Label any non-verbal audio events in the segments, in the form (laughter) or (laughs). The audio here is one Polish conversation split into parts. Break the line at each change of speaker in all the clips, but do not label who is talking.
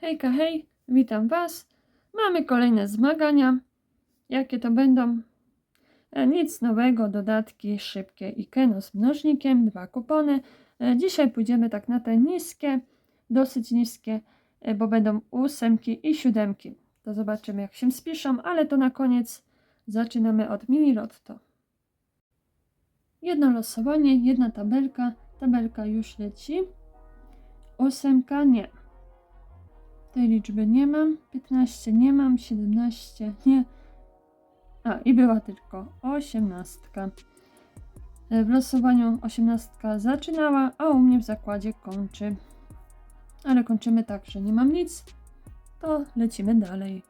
Hejka, hej, witam Was. Mamy kolejne zmagania. Jakie to będą? E, Nic nowego, dodatki szybkie i keno z mnożnikiem, dwa kupony. E, Dzisiaj pójdziemy tak na te niskie, dosyć niskie, e, bo będą ósemki i siódemki. To zobaczymy jak się spiszą, ale to na koniec zaczynamy od mini lotto. Jedno losowanie, jedna tabelka, tabelka już leci. Ósemka nie. Tej liczby nie mam. 15 nie mam. 17 nie. A, i była tylko 18. E, W losowaniu 18 zaczynała, a u mnie w zakładzie kończy. Ale kończymy tak, że nie mam nic. To lecimy dalej.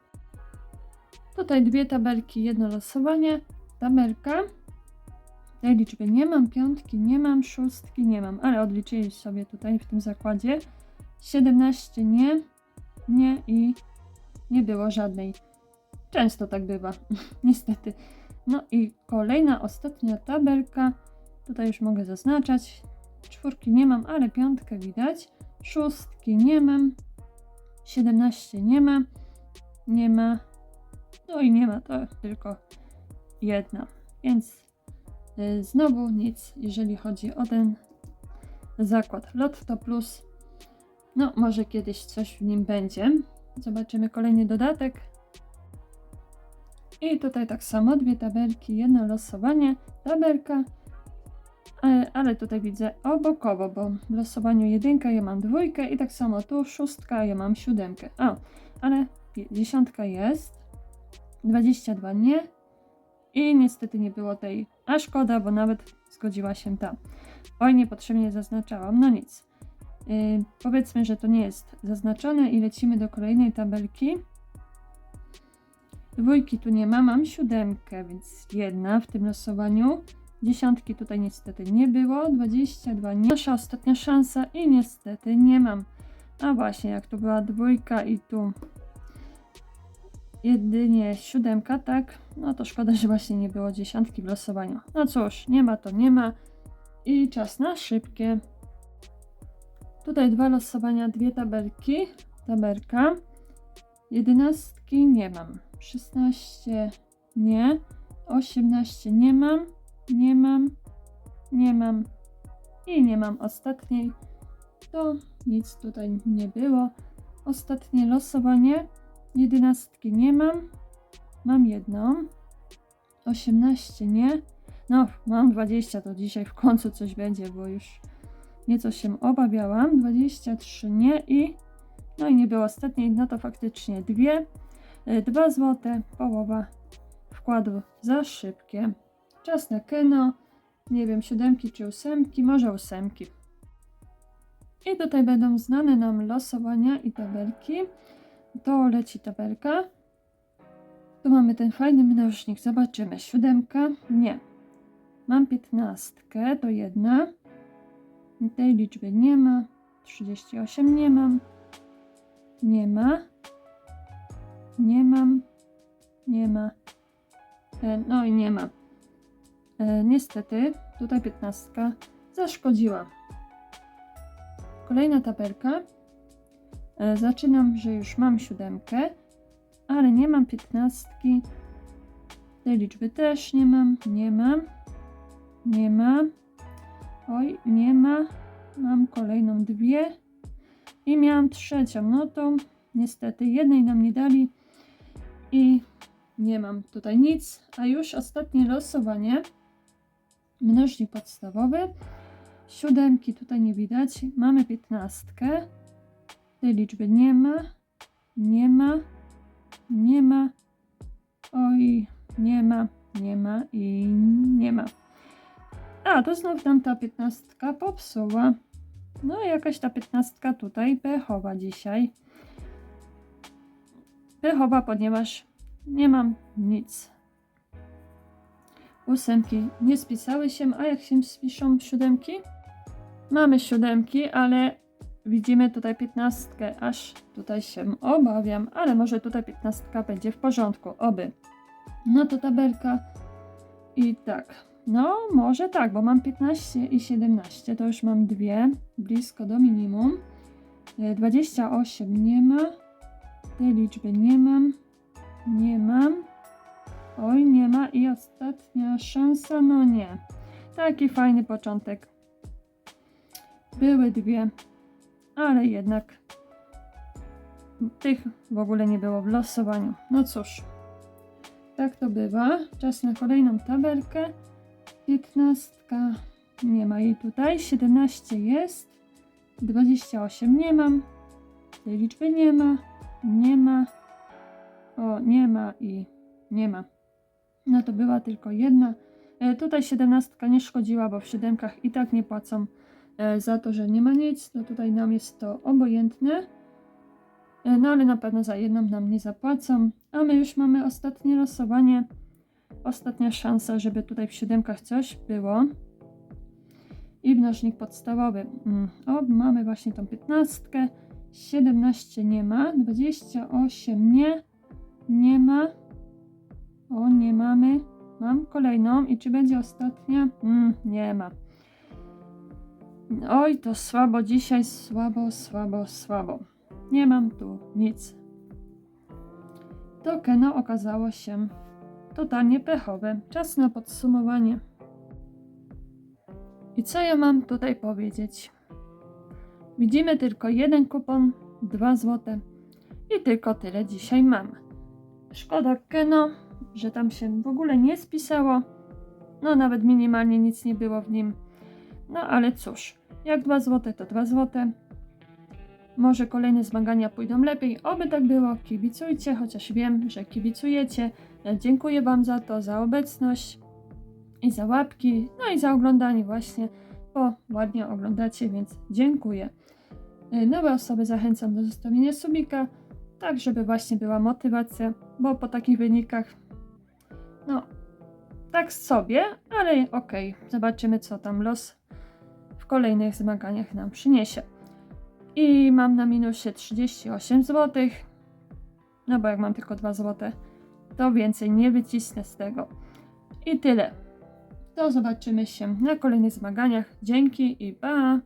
Tutaj dwie tabelki, jedno losowanie. Tabelka. Tej liczby nie mam, piątki nie mam, szóstki nie mam, ale odliczyli sobie tutaj w tym zakładzie. 17 nie, nie i nie było żadnej. Często tak bywa, (laughs) niestety. No i kolejna, ostatnia tabelka. Tutaj już mogę zaznaczać. Czwórki nie mam, ale piątkę widać. Szóstki nie mam. 17 nie ma. Nie ma. No i nie ma, to tylko jedna. Więc y, znowu nic, jeżeli chodzi o ten zakład Lotto Plus. No, może kiedyś coś w nim będzie. Zobaczymy kolejny dodatek. I tutaj tak samo dwie tabelki, jedno losowanie, tabelka. Ale, ale tutaj widzę obokowo, bo w losowaniu jedynka ja mam dwójkę i tak samo tu szóstka ja mam siódemkę. A, ale dziesiątka jest, 22 nie i niestety nie było tej, a szkoda, bo nawet zgodziła się ta. Oj, niepotrzebnie zaznaczałam, no nic. Yy, powiedzmy, że to nie jest zaznaczone i lecimy do kolejnej tabelki. Dwójki tu nie ma, mam siódemkę, więc jedna w tym losowaniu. Dziesiątki tutaj niestety nie było, 22 nie. Nasza ostatnia szansa i niestety nie mam. A właśnie, jak tu była dwójka i tu jedynie siódemka, tak? No to szkoda, że właśnie nie było dziesiątki w losowaniu. No cóż, nie ma to nie ma. I czas na szybkie. Tutaj dwa losowania, dwie tabelki. Tabelka. Jedenastki nie mam. 16 nie. 18 nie mam. Nie mam. Nie mam. I nie mam ostatniej. To nic tutaj nie było. Ostatnie losowanie. Jedenastki nie mam. Mam jedną. 18 nie. No, mam 20, to dzisiaj w końcu coś będzie, bo już nieco się obawiałam. 23 nie i no i nie było ostatniej, no to faktycznie dwie. Y, Dwa złote, połowa wkładu za szybkie. Czas na keno. Nie wiem, siódemki czy ósemki, może ósemki. I tutaj będą znane nam losowania i tabelki. To leci tabelka. Tu mamy ten fajny mnożnik. Zobaczymy. Siódemka? Nie. Mam piętnastkę, to jedna. Tej liczby nie ma. 38 nie mam. Nie ma. Nie mam. Nie ma. E, No i nie ma. E, niestety, tutaj 15 zaszkodziła. Kolejna tabelka. E, zaczynam, że już mam siódemkę, ale nie mam 15. Tej liczby też nie mam. Nie mam. Nie ma. Oj, nie ma. Mam kolejną dwie. I miałam trzecią. No to niestety jednej nam nie dali. I nie mam tutaj nic. A już ostatnie losowanie. Mnożnik podstawowy. Siódemki tutaj nie widać. Mamy piętnastkę. Tej liczby nie ma. Nie ma. Nie ma. Oj, nie ma. Nie ma i nie ma. A, to znów nam ta piętnastka popsuła. No, jakaś ta piętnastka tutaj pechowa dzisiaj. Pechowa, ponieważ nie mam nic. Ósemki nie spisały się, a jak się spiszą siódemki? Mamy siódemki, ale widzimy tutaj piętnastkę, aż tutaj się obawiam, ale może tutaj piętnastka będzie w porządku, oby. No to tabelka i tak, no może tak, bo mam 15 i 17, to już mam dwie, blisko do minimum. E, 28 nie ma. Tej liczby nie mam. Nie mam. Oj, nie ma. I ostatnia szansa, no nie. Taki fajny początek. Były dwie, ale jednak tych w ogóle nie było w losowaniu. No cóż, tak to bywa. Czas na kolejną tabelkę. 15 nie ma jej tutaj. 17 jest. 28 nie mam. Tej liczby nie ma. Nie ma. O, nie ma i nie ma. No to była tylko jedna. E, tutaj 17 nie szkodziła, bo w siódemkach i tak nie płacą e, za to, że nie ma nic. No tutaj nam jest to obojętne. E, no ale na pewno za jedną nam nie zapłacą. A my już mamy ostatnie losowanie. Ostatnia szansa, żeby tutaj w siódemkach coś było. I mnożnik podstawowy. Mm, O, mamy właśnie tą 15. 17 nie ma. 28 nie. Nie ma. O, nie mamy. Mam kolejną. I czy będzie ostatnia? Mm, nie ma. Oj, to słabo dzisiaj. Słabo, słabo, słabo. Nie mam tu nic. To Keno okazało się totalnie pechowe. Czas na podsumowanie. I co ja mam tutaj powiedzieć? Widzimy tylko jeden kupon, 2 złote i tylko tyle dzisiaj mam. Szkoda Keno, że tam się w ogóle nie spisało. No nawet minimalnie nic nie było w nim. No ale cóż, jak 2 złote to 2 złote. Może kolejne zmagania pójdą lepiej. Oby tak było. Kibicujcie, chociaż wiem, że kibicujecie. Dziękuję Wam za to, za obecność i za łapki, no i za oglądanie właśnie, bo ładnie oglądacie, więc dziękuję. Y, Nowe osoby zachęcam do zostawienia subika, tak żeby właśnie była motywacja, bo po takich wynikach, no, tak sobie, ale okej, zobaczymy co tam los w kolejnych zmaganiach nam przyniesie. I mam na minusie 38 zł, no bo jak mam tylko 2 zł, to więcej nie wycisnę z tego. I tyle. To zobaczymy się na kolejnych zmaganiach. Dzięki i pa!